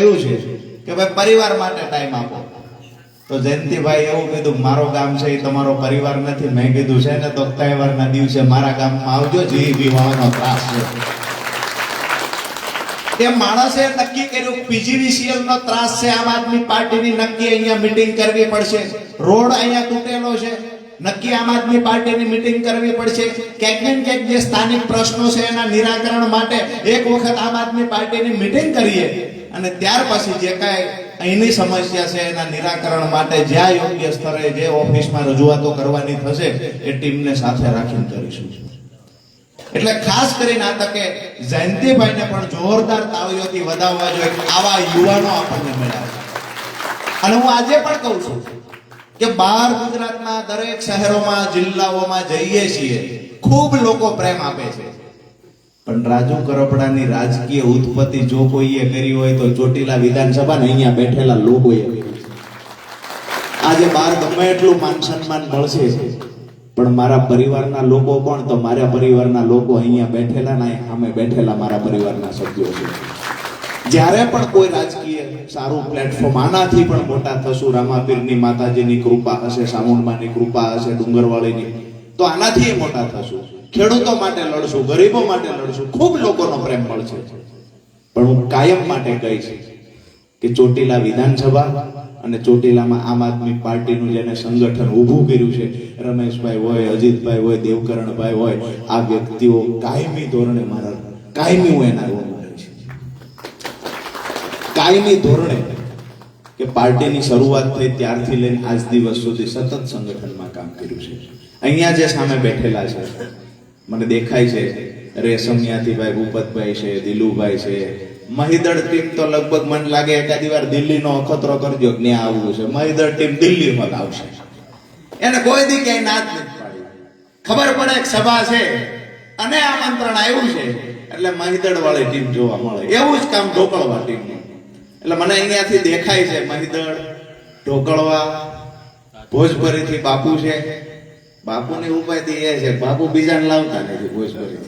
એવું છે કે ભાઈ પરિવાર માટે ટાઈમ આપો. તો જયંતિભાઈ એવું કીધું, મારો ગામ છે એ તમારો પરિવાર નથી. મેં કીધું, છે ને, તો તહેવારના દિવસે મારા ગામમાં આવજો જે પીવાનો ત્રાસ છે. એ માણસે નક્કી કર્યું પીજીવીસીએલ નો ત્રાસ છે, આમ આદમી પાર્ટીની નક્કી અહીંયા મીટિંગ કરવી પડશે. રોડ અહીંયા તૂટેલો છે, નક્કી આમ આદમી પાર્ટીની મીટિંગ કરવી પડશે. ક્યાંક ને ક્યાંક જે સ્થાનિક પ્રશ્નો છે એના નિરાકરણ માટે એક વખત આમ આદમી પાર્ટીની મીટિંગ કરીએ. અને ત્યાર પછી જે કાંઈ અહીંની સમસ્યા છે, એના નિરાકરણ માટે જ્યાં યોગ્ય સ્તરે જે ઓફિસમાં રજૂઆતો કરવાની થશે, એ ટીમને સાથે રાખીને કરીશું એટલે ખાસ કરીને આ તકે જયંતિભાઈને પણ જોરદાર તાવીઓથી વધાવવા જોઈએ આવા યુવાનો આપણને મળ્યા. અને હું આજે પણ કહું છું કે બહાર ગુજરાતના દરેક શહેરોમાં, જિલ્લાઓમાં જઈએ છીએ, ખૂબ લોકો પ્રેમ આપે છે પણ રાજુ કરપડાની રાજકીય ઉત્પત્તિ જો કોઈએ કરી હોય તો ચોટીલા વિધાનસભા ને અહીંયા બેઠેલા લોકોએ આજે બહાર ગમે એટલું માન સન્માન મળશે, પણ મારા પરિવારના લોકો કોણ? તો મારા પરિવારના લોકો અહીંયા બેઠેલા ના અમે બેઠેલા મારા પરિવારના સભ્યો છે જ્યારે પણ કોઈ રાજકીય સારું પ્લેટફોર્મ આનાથી પણ મોટા થશું, રામાપીરની માતાજીની કૃપા હશે, સામુંડમાની કૃપા હશે, ડુંગરવાળીની, તો આનાથી મોટા થશું. ખેડૂતો માટે લડશું, ગરીબો માટે લડશું, ખૂબ લોકોનો પ્રેમ મળશે. પણ હું કાયમ માટે કહીશ કે ચોટીલા વિધાનસભા અને ચોટીલામાં આમ આદમી પાર્ટીનું જેને સંગઠન ઊભું કર્યું છે, રમેશભાઈ હોય, અજીતભાઈ હોય, દેવકરણભાઈ હોય, આ વ્યક્તિઓ કાયમી ધોરણે મારા, કાયમી હું એના રોલ કાયમી ધોરણે કે પાર્ટીની શરૂઆત થઈ ત્યારથી લઈને આજ દિવસ સુધી સતત સંગઠનમાં કામ કર્યું છે. અહીંયા જે સામે બેઠેલા છે મને દેખાય છે. રેશમિયાથી ભાઈ, ભૂપતભાઈ છે, દિલુભાઈ છે. મહિદળ ટીમ તો લગભગ મને લાગે એકાદી વાર દિલ્હીનો અખતરો કરજો ત્યાં આવવું છે. મહિદળ ટીમ દિલ્હીમાં આવશે. એને કોઈ દી ક્યાંય ના જ નથી પાડી. ખબર પડે એક સભા છે અને આમંત્રણ આવ્યું છે. એટલે મહિદળ વાળી ટીમ જોવા મળે. એવું જ કામ ઢોકળવા ટીમનું. એટલે મને અહીંયાથી દેખાય છે મહિદળ ઢોકળવા. ભોજપરીથી બાપુ છે. બાપુની ઉપાધિ એ છે, બાપુ બીજાને લાવતા નથી ભોજપુરી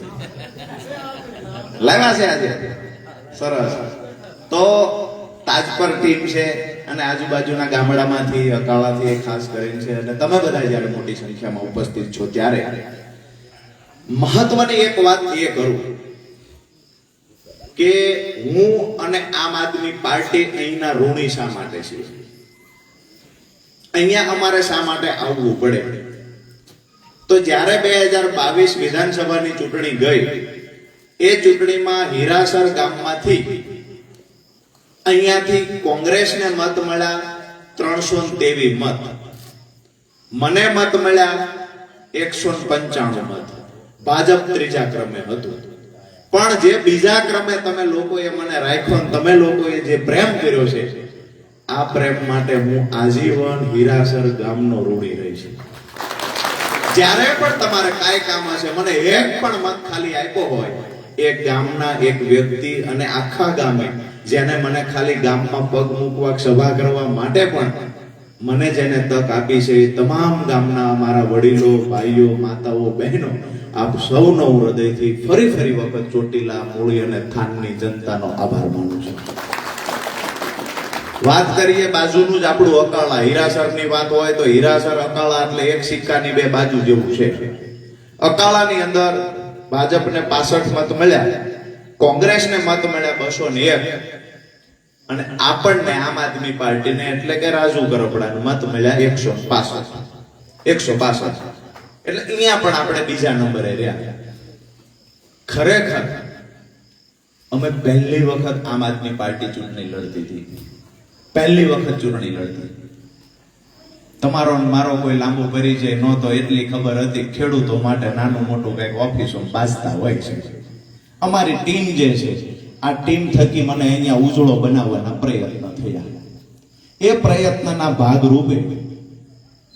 લાવ્યા છે આજે? સરસ. તો તાજપર ટીમ છે અને આજુબાજુના ગામડામાંથી, અકાળાથી ખાસ કરીને છે. અને તમે બધા જ્યારે મોટી સંખ્યામાં ઉપસ્થિત છો ત્યારે મહત્વની એક વાત એ કરું કે હું અને આમ આદમી પાર્ટી અહીંના ઋણી શા માટે છે અહીંયા અમારે શા માટે આવવું પડે? તો જ્યારે બે હજાર બાવીસ વિધાનસભાની ચૂંટણી ગઈ, એ ચૂંટણીમાં હીરાસર ગામમાંથી અહીંયાથી કોંગ્રેસને મત મળ્યા ત્રણસો તેવી મત. મને મત મળ્યા એકસો પંચાણું મત. ભાજપ ત્રીજા ક્રમે હતું. પણ જે બીજા ક્રમે તમે લોકોએ મને રાખ્યો તમે લોકોએ જે પ્રેમ કર્યો છે, આ પ્રેમ માટે હું આજીવન હીરાસર ગામનો ઋણી રહી છું જ્યારે પણ તમારે કાંઈ કામ હશે મને એક પણ મત ખાલી આપ્યો હોય, એક ગામના એક વ્યક્તિ અને આખા ગામે, જેને મને ખાલી ગામમાં પગ મૂકવા, સભા કરવા માટે પણ મને જેને તક આપી છે, એ તમામ ગામના અમારા વડીલો, ભાઈઓ, માતાઓ, બહેનો, આપ સૌનો હૃદયથી ફરી ફરી વખત ચોટીલા, મૂળી અને થાનની જનતાનો આભાર માનું છું. વાત કરીએ બાજુનું જ આપણું અકાળા. હીરાસરની વાત હોય તો હીરાસર, અકાળા એટલે એક સિક્કાની બે બાજુ જેવું છે. અકાળાની અંદર ભાજપને પાસઠ મત મળ્યા, કોંગ્રેસને મત મળ્યા બસો ને એક. અને આપણને આમ આદમી પાર્ટીને એટલે કે રાજુ કરપડાને મત મળ્યા એકસો પાસઠ. એકસો પાસઠ. એટલે અહીંયા પણ આપણે બીજા નંબરે રહ્યા. ખરેખર, અમે પહેલી વખત આમ આદમી પાર્ટી ચૂંટણી લડતી હતી. પહેલી વખત ચૂંટણી લડતી. તમારો મારો કોઈ લાંબો પરિચય નહોતો, એટલી ખબર હતી ખેડૂતો માટે નાનું મોટું કંઈક ઓફિસો બાજતા હોય છે. અમારી ટીમ જે છે, આ ટીમ થકી મને અહીંયા ઉજળો બનાવવાના પ્રયત્ન થયા. એ પ્રયત્નના ભાગરૂપે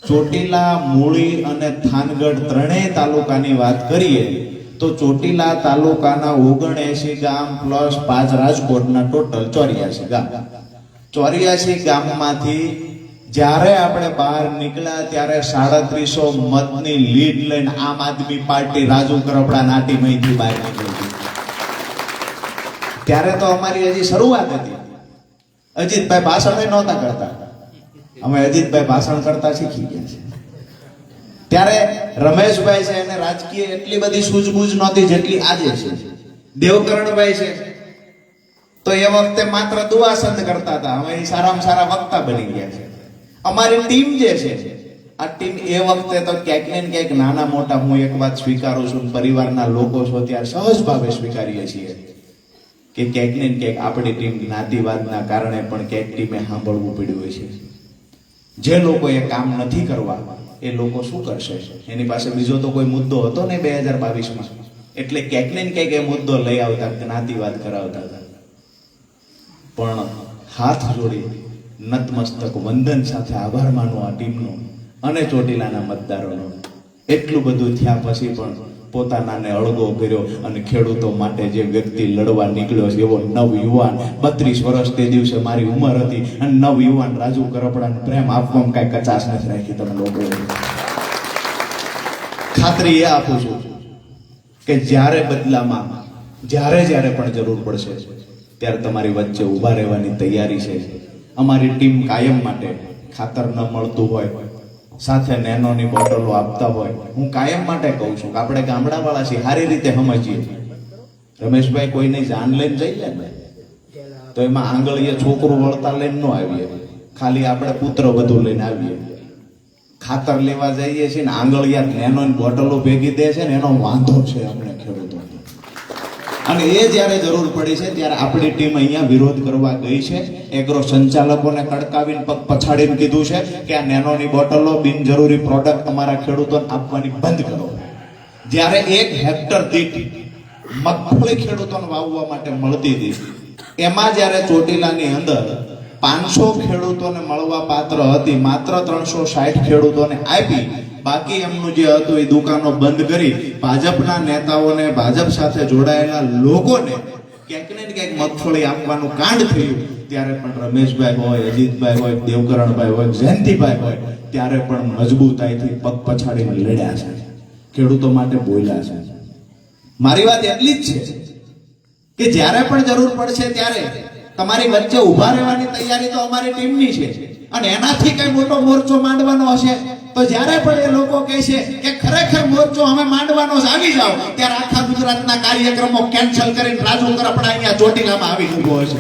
ચોટીલા, મૂળી અને થાનગઢ ત્રણેય તાલુકાની વાત કરીએ, તો ચોટીલા તાલુકાના ઓગણએસી ગામ પ્લસ પાંચ રાજકોટના ટોટલ ચોર્યાસી ગામ. ચોર્યાસી ગામમાંથી જ્યારે આપણે બહાર નીકળ્યા ત્યારે સાડત્રીસો મતની લીડ લઈને આમ આદમી પાર્ટી રાજુ કરપડા નાટીમયથી બહાર નીકળી ત્યારે તો અમારી હજી શરૂઆત હતી. અજીતભાઈ ભાષણ નહોતા કરતા. અમે અજીતભાઈ ભાષણ કરતા શીખી ગયા છે ત્યારે રમેશભાઈ છે એને રાજકીય એટલી બધી સૂઝબૂઝ નહોતી જેટલી આજે છે. દેવકરણભાઈ છે તો એ વખતે માત્ર દુઆસંદ કરતા હતા. હવે સારામાં સારા વક્તા બની ગયા છે. અમારી ટીમ જે છે, આ ટીમ એ વખતે તો ક્યાંક ને ક્યાંક નાના મોટા હું એક વાત સ્વીકારું છું, પરિવારના લોકો છો ત્યારે સહજ ભાવે સ્વીકારીએ છીએ કે ક્યાંક ને ક્યાંક આપણી ટીમ જ્ઞાતિવાદના કારણે પણ ક્યાંક ટીમે સાંભળવું પડ્યું હોય છે. જે લોકો એ કામ નથી કરવા, એ લોકો શું કરશે? એની પાસે બીજો તો કોઈ મુદ્દો હતો ને બે હજાર બાવીસમાં? એટલે ક્યાંક ને ક્યાંક એ મુદ્દો લઈ આવતા, જ્ઞાતિવાદ કરાવતા હતા. પણ હાથ જોડી નતમસ્તક વંદન સાથે આભાર માનો આ ટીમનો અને ચોટીલાના મતદારોનો. એટલું બધું થયા પછી પણ પોતાનાને અળગો કર્યો અને ખેડૂતો માટે જે વ્યક્તિ લડવા નીકળ્યો છે, એવો નવ યુવાન, બત્રીસ વર્ષ તે દિવસે મારી ઉંમર હતી અને નવ યુવાન રાજુ કરપડાને પ્રેમ આપવામાં કાંઈ કચાશ નથી રાખી તમે લોકો. ખાતરી એ આપું છું કે જ્યારે બદલામાં, જ્યારે જ્યારે પણ જરૂર પડશે. ત્યારે તમારી વચ્ચે ઊભા રહેવાની તૈયારી છે. અમારી ટીમ કાયમ માટે ખાતર ન મળતું હોય, સાથે નેનોની બોટલો આપતા હોય. હું કાયમ માટે કહું છું કે આપણે ગામડાવાળા છીએ, સારી રીતે સમજીએ. રમેશભાઈ કોઈને જાન લઈને જઈએ ને, તો એમાં આંગળીએ છોકરું વળતા લઈને ન આવીએ. ખાલી આપણે પુત્ર વધુ લઈને આવીએ. ખાતર લેવા જઈએ છીએ ને આંગળિયા નેનો બોટલો ભેગી દે છે ને, એનો વાંધો છે ખેડૂતો અને એ જ્યારે જરૂર પડી છે, ત્યારે આપણી ટીમ અહીંયા વિરોધ કરવા ગઈ છે. એગ્રો સંચાલકોને કડકાવીને પગ પછાડીને કીધું છે કે આ નેનોની બોટલો બિનજરૂરી પ્રોડક્ટ તમારા ખેડૂતોને આપવાની બંધ કરો. જ્યારે એક હેક્ટર દીઠ મગફળી ખેડૂતોને વાવવા માટે મળતી હતી, એમાં જ્યારે ચોટીલાની અંદર પાંચસો ખેડૂતોને મળવા પાત્ર હતી, માત્ર ત્રણસો સાઠ ખેડૂતોને આપી બાકી એમનું જે હતું એ દુકાનો બંધ કરી ભાજપના નેતાઓને ભાજપ સાથે જોડાયેલા લોકોને ક્યાંક ને ક્યાંક મગફળી આપવાનું કાંડ થયું. ત્યારે પણ રમેશભાઈ હોય, અજીતભાઈ હોય, દેવકરણભાઈ હોય, જયંતિભાઈ હોય, ત્યારે પણ મજબૂતાઈથી પગ પછાડીને લડ્યા છે. ખેડૂતો માટે બોલ્યા છે. મારી વાત એટલી જ છે કે જ્યારે પણ જરૂર પડશે ત્યારે તમારી વચ્ચે ઊભા રહેવાની તૈયારી તો અમારી ટીમની છે. અને એનાથી કઈ મોટો મોરચો માંડવાનો હશે? તો જ્યારે પણ એ લોકો કહે છે કે ખરેખર મોરચો અમે માંડવાનો જ આવી જાઓ, ત્યારે આખા ગુજરાતના કાર્યક્રમો કેન્સલ કરીને રાજુ કરપડા અહીંયા ચોટીલામાં આવી ઊભો છે.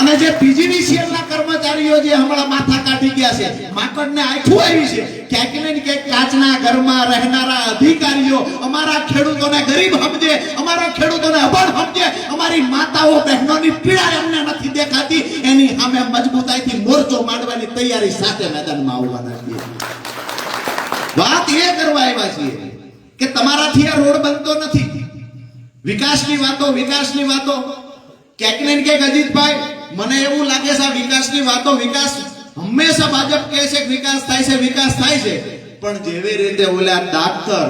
અને જે પીજીવીસીએલ ના કર્મચારીઓ જે હમણાં માથા કાઢી ગયા છે, માકડને આઠું આવી છે. ક્યાંક ને ક્યાંક કાચના ઘરમાં રહેનારા અધિકારીઓ અમારા ખેડૂતોને ગરીબ સમજે, અમારા ખેડૂતોને અભણ સમજે, અમારી માતાઓ બહેનોની પીડા એમને નથી દેખાતી. એની સામે મજબૂતાઈથી મોરચો માંડવાની તૈયારી સાથે મેદાનમાં આવવાના છીએ. વાત એ કરવા આવ્યા છીએ કે તમારાથી આ રોડ બનતો નથી. વિકાસની વાતો વિકાસની વાતો. ક્યાંક ને ક્યાંક અજીતભાઈ, મને એવું લાગે છે આ વિકાસની વાતો વિકાસ હંમેશા ભાજપ કહે છે કે વિકાસ થાય છે, વિકાસ થાય છે. પણ જેવી રીતે ઓલા ડાક્ટર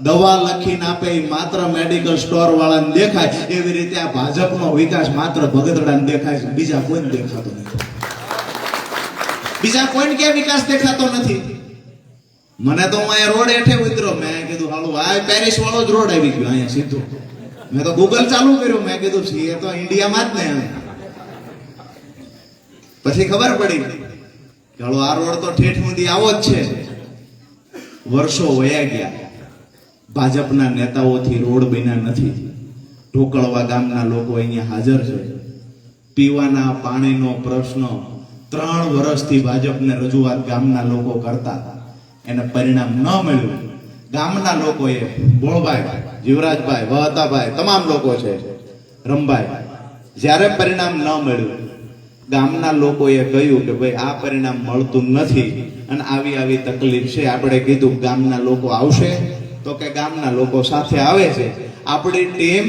દવા લખીને આપે એ માત્ર મેડિકલ સ્ટોર વાળાને દેખાય, એવી રીતે આ ભાજપનો વિકાસ માત્ર ભગતડાને દેખાય છે. બીજા કોઈને દેખાતો નથી. બીજા કોઈને ક્યાં વિકાસ દેખાતો નથી. મને તો હું અહીંયા રોડ હેઠે ઉતરો મેં કીધું, હાલો, આ પેરિસ વાળો જ રોડ આવી ગયો અહીંયા સીધો. મેં તો ગૂગલ ચાલુ કર્યું. મેં કીધું છીએ તો ઇન્ડિયામાં જ ને પછી ખબર પડી કે, હાલો, આ રોડ તો ઠેઠ સુધી આવો જ છે. વર્ષો વયા ગયા. ભાજપના નેતાઓથી રોડ બન્યા નથી. ઢોકળવા ગામના લોકો અહીંયા હાજર છે. પીવાના પાણીનો પ્રશ્ન ત્રણ વર્ષથી ભાજપને રજૂઆત ગામના લોકો કરતા. હતા એને પરિણામ ન મળ્યું. ગામના લોકોએ બોળભાઈ, જીવરાજભાઈ, વહતાભાઈ તમામ લોકો છે, રમભાઈ, જ્યારે પરિણામ ન મળ્યું, ગામના લોકોએ કહ્યું કે ભાઈ આ પરિણામ મળતું નથી અને આવી આવી તકલીફ છે. આપણે કીધું ગામના લોકો આવશે તો કે ગામના લોકો સાથે આવે છે. આપણી ટીમ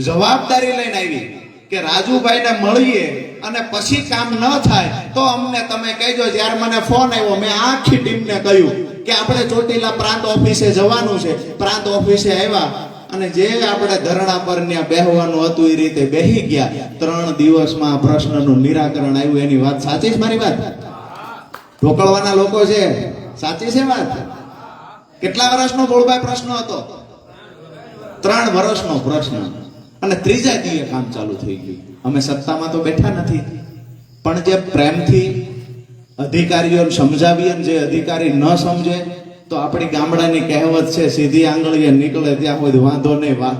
જવાબદારી લઈને આવી કે રાજુભાઈને મળીએ અને પછી કામ ન થાય તો અમને તમે કહેજો, જ્યારે મને ફોન આવ્યો, મેં આખી ટીમને કહ્યું કે આપણે ચોટીલા પ્રાંત ઓફિસે જવાનું છે. પ્રાંત ઓફિસે આવ્યા અને જે આપણે ધરણા પર ત્યાં બેહવાનું હતું એ રીતે બેહી ગયા. ત્રણ દિવસમાં પ્રશ્નનું નિરાકરણ આવ્યું. એની વાત સાચી છે મારી વાત? ઢોકળવાના લોકો છે. સાચી છે વાત? કેટલા વર્ષનો ગોળભાઈ પ્રશ્ન હતો? ત્રણ વર્ષનો પ્રશ્ન. અને ત્રીજા દિવસે કામ ચાલુ થઈ ગયું. અમે સત્તામાં તો બેઠા નથી. પણ જે પ્રેમથી અધિકારીઓને સમજાવીએ જે અધિકારી ન સમજે, તો આપણી ગામડાની કહેવત છે, સીધી આંગળીએ નીકળે ત્યાં કોઈ વાંધો નહીં, વા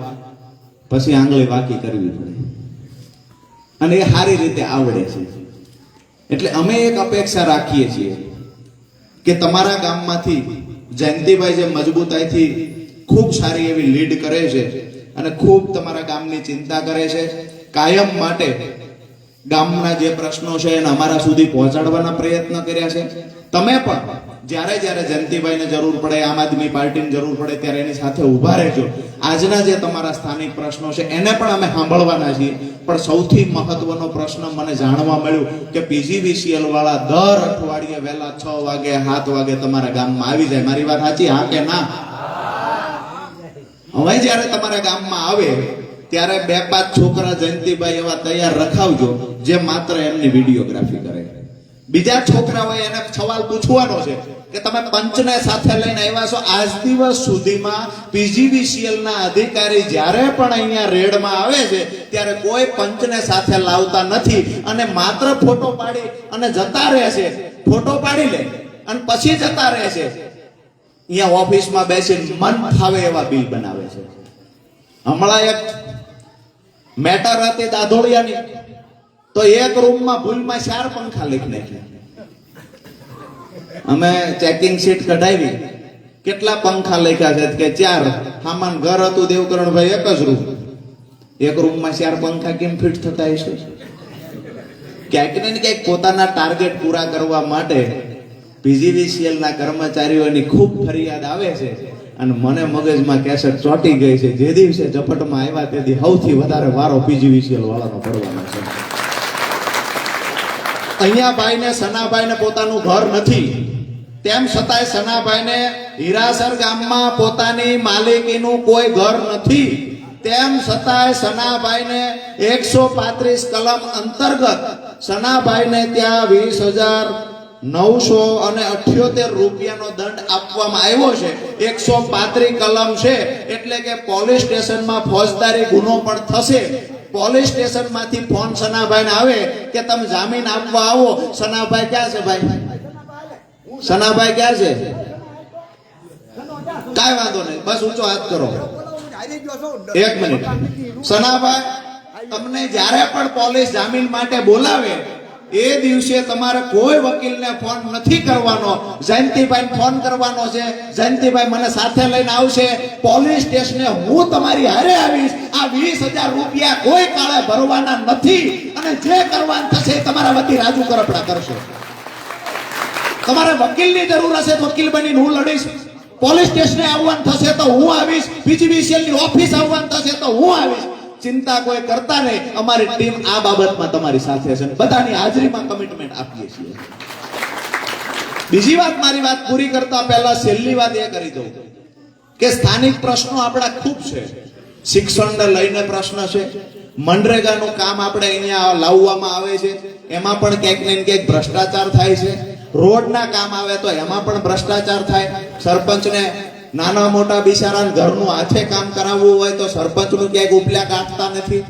પછી આંગળી વાકી કરવી પડે. અને એ સારી રીતે આવડે છે. એટલે અમે એક અપેક્ષા રાખીએ છીએ કે તમારા ગામમાંથી જયંતિભાઈ જે મજબૂતાઈથી ખૂબ સારી એવી લીડ કરે છે અને ખૂબ તમારા ગામની ચિંતા કરે છે કાયમ માટે ગામના જે પ્રશ્નો છે એને અમારા સુધી પહોંચાડવાના પ્રયત્ન કર્યા છે. તમે પણ જ્યારે જ્યારે જયંતિભાઈને જરૂર પડે, આમ આદમી પાર્ટીની જરૂર પડે ત્યારે એની સાથે ઊભા રહેજો. આજના જે તમારા સ્થાનિક પ્રશ્નો છે, એને પણ અમે સાંભળવાના છીએ. પણ સૌથી મહત્વનો પ્રશ્ન મને જાણવા મળ્યું કે પીજીવીસીએલ વાળા દર અઠવાડિયે વહેલા છ વાગે, સાત વાગે તમારા ગામમાં આવી જાય. મારી વાત સાચી, હા કે ના? હવે જ્યારે તમારા ગામમાં આવે ત્યારે બે પાંચ છોકરા જયંતિભાઈ એવા તૈયાર રખાવજો, જે માત્ર એમની વિડીયોગ્રાફી કરે. બીજા છોકરાઓએ એને સવાલ પૂછવાનો છે કે તમે પંચને સાથે લઈને આવ્યા છો? આજ દિવસ સુધીમાં પીજીવીસીએલ ના અધિકારી જ્યારે પણ અહીંયા રેડમાં આવે છે, ત્યારે કોઈ પંચને સાથે લાવતા નથી અને માત્ર ફોટો પાડી અને જતા રહે છે. ફોટો પાડી લે અને પછી જતા રહે છે. અહીંયા ઓફિસમાં બેસીને મન ફાવે એવા બિલ બનાવે છે. હમણાં એક મેટર હતી દાધોડિયાની તો એક રૂમમાં ભૂલમાં ચાર પંખા લખી નાખ્યા. અમે ચેકિંગ શીટ કઢાવી. કેટલા પંખા લખ્યા છે? કે ચાર. સામાન ઘર હતું દેવકરણભાઈ એક જ રૂમ. એક રૂમમાં ચાર પંખા કેમ ફિટ થતા હશે? ક્યાંક ને ક્યાંક પોતાના ટાર્ગેટ પૂરા કરવા માટે પીજીવીસીએલ ના કર્મચારીઓની ખૂબ ફરિયાદ આવે છે. અને મને મગજમાં કેસેટ ચોંટી ગઈ છે. જે દિવસે ઝપટમાં આવ્યા તે દી સૌથી વધારે વારો પીજીવીસીએલ વાળાનો પડવાનો છે. અહીંયા ભાઈને સનાભાઈને પોતાનું ઘર નથી. તેમ છતાંય સનાભાઈને હીરાસર ગામમાં પોતાની માલિકીનું કોઈ ઘર નથી. તેમ છતાંય સનાભાઈને એકસો પાંત્રીસ કલમ અંતર્ગત સનાભાઈને ત્યાં વીસ હજાર નવસો અને અઠ્યોતેર રૂપિયાનો દંડ આપવામાં આવ્યો છે. એકસો પાંત્રી કલમ છે. એટલે કે પોલીસ સ્ટેશનમાં ફોજદારી ગુનો પણ થશે. પોલીસ સ્ટેશનમાંથી ફોન સનાભાઈ આવે કે તમે જામીન આપવા આવો. સનાભાઈ ક્યાં છે ભાઈ? સનાભાઈ ક્યાં છે? કાંઈ વાંધો નહીં. બસ ઊંચો હાથ કરો. એક મિનિટ. સનાભાઈ, તમને જ્યારે પણ પોલીસ જામીન માટે બોલાવે એ દિવસે તમારે કોઈ વકીલને ફોન નથી કરવાનો. જયંતિભાઈ ફોન કરવાનો છે. જયંતિભાઈ મને સાથે લઈને આવશે. પોલીસ સ્ટેશને હું તમારી હારે આવીશ. આ વીસ હજાર રૂપિયા કોઈ કાળે ભરવાના નથી. અને જે કરવાનું થશે તમારા વતી રાજુ કરપડા કરશો. તમારે વકીલની જરૂર હશે તો વકીલ બનીને હું લડીશ. પોલીસ સ્ટેશને આવવાનું થશે તો હું આવીશ. બીજી ની ઓફિસ આવવાનું થશે તો હું આવીશ. ચિંતા કોઈ કરતા નહીં. અમારી ટીમ આ બાબતમાં તમારી સાથે છે બધાની હાજરીમાં કમિટમેન્ટ આપીએ છીએ. બીજી વાત, મારી વાત પૂરી કરતા પહેલા છેલ્લી વાત એ કરી દઉં કે સ્થાનિક પ્રશ્નો આપણા ખૂબ છે. શિક્ષણને લઈને પ્રશ્ન છે. મનરેગાનું કામ આપણે અહીંયા લાવવામાં આવે છે. એમાં પણ ક્યાંક ને ક્યાંક ભ્રષ્ટાચાર થાય છે. રોડના કામ આવે તો એમાં પણ ભ્રષ્ટાચાર થાય. સરપંચને નાના મોટા બિચારાને ઘરનું હાથે કામ કરાવવું હોય તો સરપંચનું ક્યાંક ઉપલા કાઢતા નથી.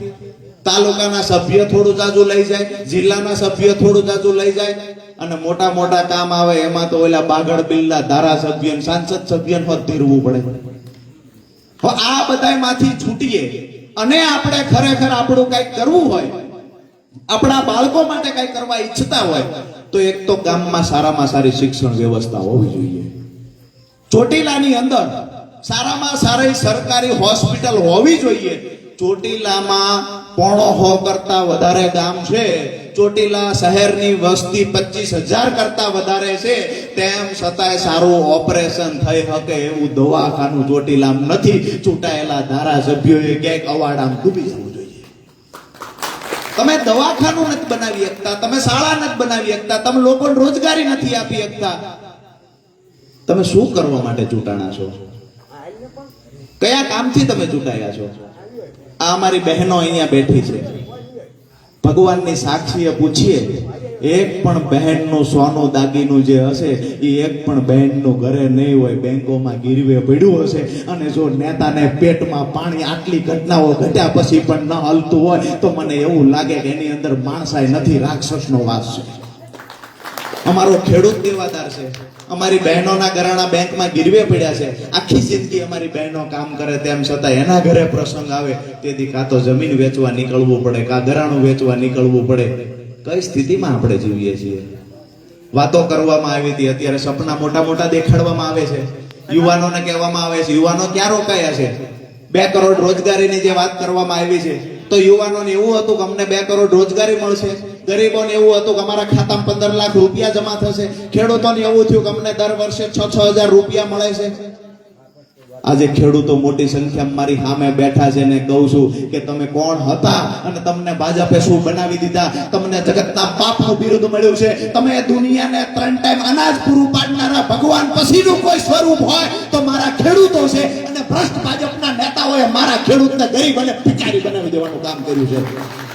તાલુકાના સભ્ય થોડું જાજુ લઈ જાય, જિલ્લાના સભ્ય થોડું જાજુ લઈ જાય અને મોટા મોટા કામ આવે એમાં તો ઓલા બાગડ બિલ્લા ધારાસભ્ય સાંસદ સભ્ય હોત ધીરવું પડે. આ બધામાંથી છૂટીએ અને આપણે ખરેખર આપણું કંઈક કરવું હોય, આપણા બાળકો માટે કંઈક કરવા ઈચ્છતા હોય, તો એક તો ગામમાં સારામાં સારી શિક્ષણ વ્યવસ્થા હોવી જોઈએ. ચોટીલાની અંદર સારામાં સારી સરકારી હોસ્પિટલ હોવી જોઈએ. ચોટીલામાં પોણો હો કરતા વધારે ગામ છે. ચોટીલા શહેરની વસ્તી પચીસ હજાર કરતા વધારે છે. તેમ છતાંય સારું ઓપરેશન થઈ શકે એવું દવાખાનું ચોટીલામાં નથી. ચૂંટાયેલા ધારાસભ્યોએ ક્યાંક અવાડામ ડૂબી જવું જોઈએ. તમે દવાખાનું નથી બનાવી શકતા, તમે શાળા નથી બનાવી શકતા, તમે લોકોને રોજગારી નથી આપી શકતા. તમે શું કરવા માટે ચૂંટાણા છો? કયા કામથી તમે ચૂંટાયા છો? આ અમારી બહેનો અહીંયા બેઠી છે. ભગવાનની સાક્ષીએ પૂછીએ, એક પણ બહેનનું સોનું દાગીનું જે હશે એ એક પણ બહેનનું ઘરે નહીં હોય, બેંકોમાં ગીરવે પડ્યું હશે. અને જો નેતાને પેટમાં પાણી આટલી ઘટનાઓ ઘટ્યા પછી પણ ન હલતું હોય, તો મને એવું લાગે કે એની અંદર માણસાય નથી, રાક્ષસનો વાસ છે. અમારો ખેડૂત દેવાદાર છે. અમારી બહેનોના ઘરાણા બેંકમાં ગીરવે પડ્યા છે. આખી જિંદગી અમારી બહેનો કામ કરે તેમ છતાં એના ઘરે પ્રસંગ આવે તેથી કાં તો જમીન વેચવા નીકળવું પડે, કાં ઘરાણું વેચવા નીકળવું પડે. કઈ સ્થિતિમાં આપણે જીવીએ છીએ? વાતો કરવામાં આવી હતી. અત્યારે સપના મોટા મોટા દેખાડવામાં આવે છે. યુવાનોને કહેવામાં આવે છે, યુવાનો ક્યાં રોકાયા છે? બે કરોડ રોજગારીની જે વાત કરવામાં આવી છે. તો યુવાનોને એવું હતું કે અમને બે કરોડ રોજગારી મળશે. ગરીબોને એવું હતું કે અમારા ખાતામાં પંદર લાખ રૂપિયા જમા થશે. ખેડૂતોને એવું થયું કે અમને દર વર્ષે છ છ હજાર રૂપિયા મળે છે. આજે ખેડૂતો મોટી સંખ્યામાં મારી સામે બેઠા છે ને કહું છું કે તમે કોણ હતા અને તમને ભાજપે શું બનાવી દીધા? તમને જગતના પાપનું બિરુદ મળ્યું છે. તમે દુનિયાને ત્રણ ટાઈમ અનાજ પૂરું પાડનારા ભગવાન પછીનું કોઈ સ્વરૂપ હોય તો મારા ખેડૂતો છે અને ભ્રષ્ટ ભાજપના નેતાઓએ મારા ખેડૂતને ગરીબ અને ભિખારી બનાવી દેવાનું કામ કર્યું છે.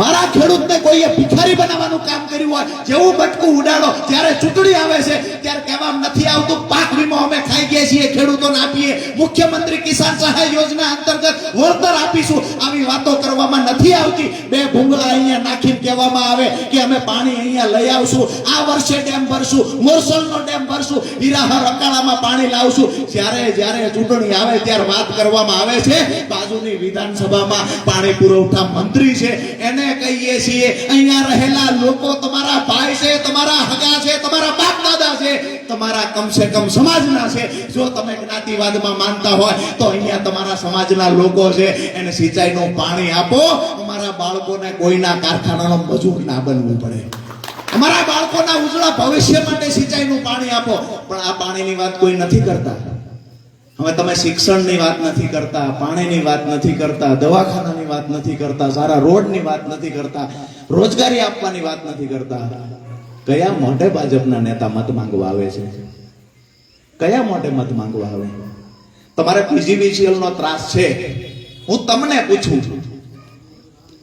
મારા ખેડૂતને કોઈએ ભિખારી બનાવવાનું કામ કર્યું હોય, જેવું બટકું ઉડાડો જ્યારે ચૂંટણી આવે છે, ત્યારે કહેવામાં નથી આવતું, પાક વીમો અમે ખાઈ ગયા છીએ, ખેડૂતોને આપીએ. મુખ્યમંત્રી કિસાન સહાય યોજના અંતર્ગત વળતર આપીશું. આવી વાતો કરવામાં નથી આવતી. બે ભૂંગળા અહીંયા નાખીને કહેવામાં આવે કે અમે પાણી અહીંયા લઈ આવશું. આ વર્ષે ડેમ ભરશું, મોરસલનો ડેમ ભરશું, હીરાહર અકાળામાં પાણી લાવશું. જ્યારે જ્યારે ચૂંટણી આવે, ત્યારે વાત કરવામાં આવે છે, બાજુની વિધાનસભામાં પાણી પુરવઠા મંત્રી છે. એને કહીએ છીએ, અહીંયા રહેલા લોકો તમારા ભાઈ છે, તમારા હગા છે, તમારા બાપ દાદા છે, તમારા કમસે કમ સમાજના છે. જો તમે જ્ઞાતિવાદમાં માનતા હોય, તો અહીંયા તમારા સમાજના લોકો છે. એને સિંચાઈનું પાણી આપો. અમારા બાળકોને કોઈના કારખાનાનો મજૂર ના બનવું પડે. અમારા બાળકોના ઉજળા ભવિષ્ય માટે સિંચાઈનું પાણી આપો. પણ આ પાણીની વાત કોઈ નથી કરતા. હવે તમે શિક્ષણની વાત નથી કરતા, પાણીની વાત નથી કરતા, દવાખાનાની વાત નથી કરતા, સારા રોડની વાત નથી કરતા, રોજગારી આપવાની વાત નથી કરતા. કયા મોઢે ભાજપના નેતા મત માંગવા આવે છે? કયા મોઢે મત માંગવા આવે? તમારે પીજીવીસીએલ નો ત્રાસ છે. હું તમને પૂછું છું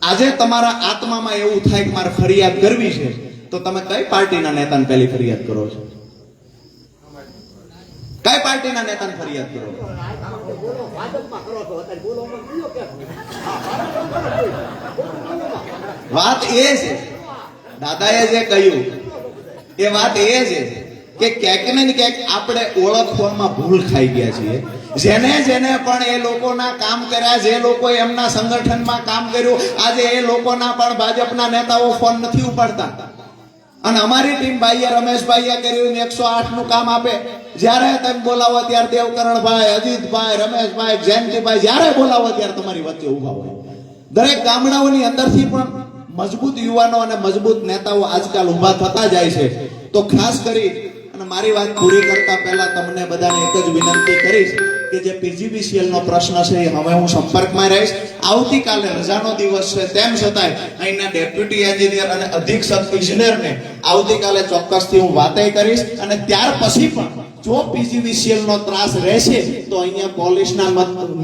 આજે તમારા આત્મામાં એવું થાય કે મારે ફરિયાદ કરવી છે, તો તમે કઈ પાર્ટીના નેતાને પહેલી ફરિયાદ કરો છો? કઈ પાર્ટીના નેતાને ફરિયાદ કરો? વાત એ છે, દાદાએ જે કહ્યું, એ વાત એ છે કે ક્યાંક ને ક્યાંક આપણે ઓળખવામાં ભૂલ ખાઈ ગયા છીએ. જેને જેને પણ એ લોકોના કામ કર્યા, જે લોકો એમના સંગઠનમાં કામ કર્યું, આજે એ લોકોના પણ ભાજપના નેતાઓ ફોન નથી ઉપાડતા. અને અમારી ટીમ ભાઈએ રમેશભાઈએ કર્યું એકસો આઠનું કામ આપે. જ્યારે તમે બોલાવો ત્યારે દેવકરણભાઈ, અજીતભાઈ, રમેશભાઈ, જયંતિભાઈ, જ્યારે બોલાવો ત્યારે તમારી વચ્ચે ઊભા હોય. દરેક ગામડાઓની અંદરથી પણ મજબૂત યુવાનો અને મજબૂત નેતાઓ આજકાલ ઊભા થતા જાય છે. તો ખાસ કરી અને મારી વાત પૂરી કરતા પહેલા તમને બધાને એક જ વિનંતી કરીશ. કે જે પીજીબીસીએલનો પ્રશ્ન છે, એ હવે હું સંપર્કમાં રહીશ. આવતીકાલે રજાનો દિવસ છે, તેમ છતાંય અહીંના ડેપ્યુટી એન્જિનિયર અને અધિક્ષક ઇજનેરને આવતીકાલે ચોક્કસથી હું વાતે કરીશ. અને ત્યાર પછી પણ જો પીજીબીસીએલનો ત્રાસ રહેશે, તો અહીંયા પોલીસના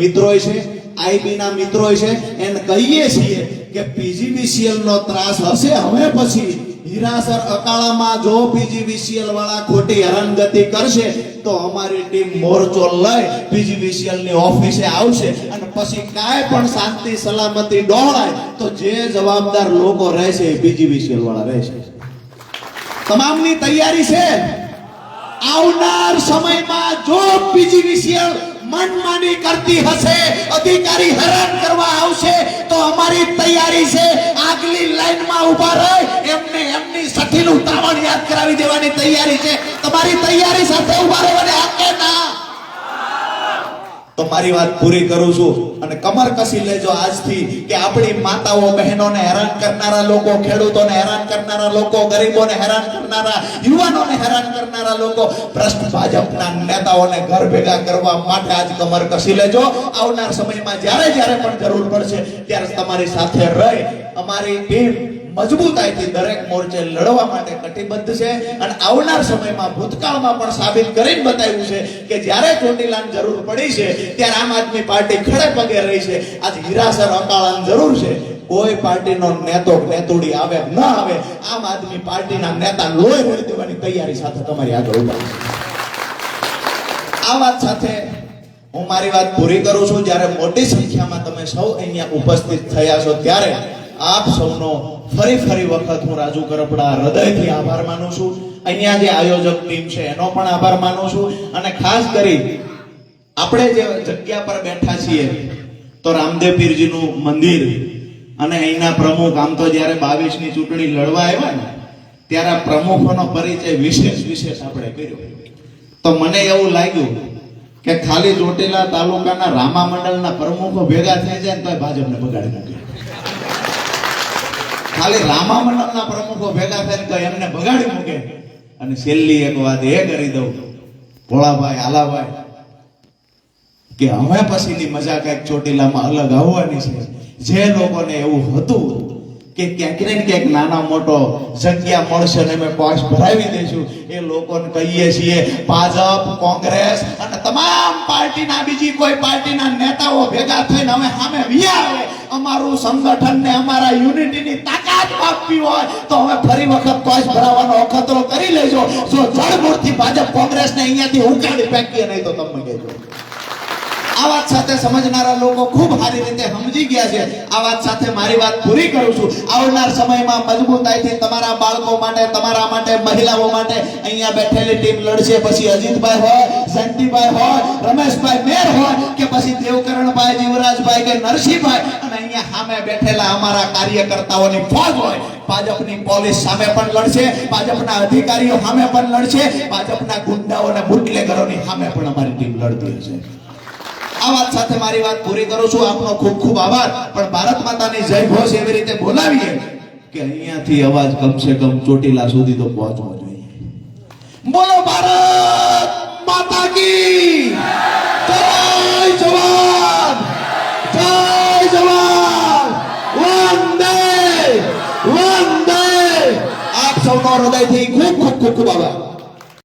મિત્રો છે, આઈબીના મિત્રો છે, એને કહીએ છીએ કે પીજીબીસીએલનો ત્રાસ હશે હવે પછી. હીરાસર અકાળામાં જો પીજીવીસીએલ વાળા ખોટી હરણગતિ કરશે, તો અમારી ટીમ મોરચો લઈ પીજીવીસીએલની ઓફિસે આવશે અને પછી કાંઈ પણ શાંતિ, સલામતી ડોળાય તો જે જવાબદાર લોકો રહેશે એ પીજીવીસીએલ વાળા રહેશે. તમામની તૈયારી છે? આવનાર સમયમાં જો પીજીવીસીએલ મનમાની કરતી હશે, અધિકારી હેરાન કરવા આવશે, તો અમારી તૈયારી છે, આગલી લાઈનમાં ઊભા રહી, એમને એમની સઠીનું તાવણ યાદ કરાવી દેવાની તૈયારી છે. તમારી તૈયારી સાથે ઊભા રહેવાની હકે ના તો મારી વાત પૂરી કરું છું અને કમર કસી લેજો આજથી કે આપણી માતાઓ બહેનોને હેરાન કરનારા લોકો, ખેડૂતોને હેરાન કરનારા લોકો, ગરીબોને હેરાન કરનારા, યુવાનોને હેરાન કરનારા લોકો, ભ્રષ્ટ ભાજપના નેતાઓને ઘર ભેગા કરવા માટે આજ કમર કસી લેજો. આવનાર સમયમાં જ્યારે જ્યારે પણ જરૂર પડશે, ત્યારે તમારી સાથે રહી, અમારી ટીમ મજબૂતાઈથી દરેક મોરચે લડવા માટે કટિબદ્ધ છે. અને આવનાર સમયમાં ભૂતકાળમાં પણ સાબિત કરીને બતાવ્યું છે કે જ્યારે ચોટીલાની જરૂર પડી છે, ત્યારે આમ આદમી પાર્ટી ખડે પગે રહી છે. આજ હિરાસર અકાળાની જરૂર છે. કોઈ પાર્ટીનો નેતો નેતોડી આવે ન આવે, આમ આદમી પાર્ટીના નેતા લોહી હોય દેવાની તૈયારી સાથે તમારી આગળ ઊભા. આ વાત સાથે હું મારી વાત પૂરી કરું છું. જ્યારે મોટી સંખ્યામાં તમે સૌ અહીંયા ઉપસ્થિત થયા છો, ત્યારે આપ સૌનો ફરી ફરી વખત હું રાજુ કરપડા હૃદયથી આભાર માનું છું. અહીંયા જે આયોજક ટીમ છે, એનો પણ આભાર માનું છું. અને ખાસ કરી આપણે જે જગ્યા પર બેઠા છીએ, તો રામદેવ પીરજીનું મંદિર. અને અહીંના પ્રમુખ, આમ તો જ્યારે બાવીસની ચૂંટણી લડવા આવ્યા ને, ત્યારે પ્રમુખોનો પરિચય વિશેષ વિશેષ આપણે કર્યો. તો મને એવું લાગ્યું કે ખાલી ચોટીલા તાલુકાના રામા મંડળના પ્રમુખો ભેગા થઈ જાય ને તોય ભાજપને બગાડી નાખે. ખાલી રામા મંડળના પ્રમુખો ભેગા થઈને તો એમને બગાડી મૂકે. અને છેલ્લી એક વાત એ કરી દઉં. ભોળાભાઈ હાલાભાઈ કે હવે પછીની મજા કંઈક ચોટીલામાં અલગ આવવાની છે. જે લોકોને એવું હતું કે ક્યાંક ને ક્યાંક નાના મોટો જગ્યા મળશે ને અમે બોક્સ ભરાવી દઈશું એ લોકોને કહીએ છીએ, ભાજપ, કોંગ્રેસ અને તમામ પાર્ટીના, બીજી કોઈ પાર્ટીના નેતાઓ ભેગા થઈને અમે સામે વિયાવે અમારું સંગઠન ને અમારા યુનિટીની તાકાત આપવી હોય તો અમે ફરી વખત કોઈ ભરાવાનો અખતરો કરી લેજો. જો જળમૂળથી ભાજપ, કોંગ્રેસને અહીંયાથી ઉકાળી ફેંકીએ નહીં તો તમે કહેજો. આ વાત સાથે સમજનારા લોકો ખૂબ સારી રીતે સમજી ગયા છે. આ વાત સાથે મારી વાત પૂરી કરું છું. આવનાર સમયમાં મજબૂતાઈથી તમારા બાળકો માટે, તમારા માટે, મહિલાઓ માટે અહીંયા બેઠેલી ટીમ લડશે. પછી અજીતભાઈ હોય શાંતિભાઈ હોય, રમેશભાઈ, મેર હોય કે પછી દેવકરણભાઈ, જીવરાજભાઈ કે નરસિંહભાઈ. અને અહીંયા સામે બેઠેલા અમારા કાર્યકર્તાઓની ફોજ હોય. ભાજપની પોલીસ સામે પણ લડશે. ભાજપના અધિકારીઓ સામે પણ લડશે. ભાજપના ગુંડાઓ અને બુટલેગરોની સામે પણ અમારી ટીમ લડતી હશે. આ વાત સાથે મારી વાત પૂરી કરું છું. આપનો ખૂબ ખૂબ આભાર. પણ ભારત માતાની જય ઘોષ એવી રીતે બોલાવીએ કે અહીંયાથી અવાજ કમસે કમ ચોટીલા સુધી તો પહોંચવો જોઈએ. બોલો ભારત માતા કી! જય જવાન! જય જવાન! વંદે! વંદે! આપ સૌનો હૃદયથી ખૂબ ખૂબ ખૂબ ખૂબ આભાર.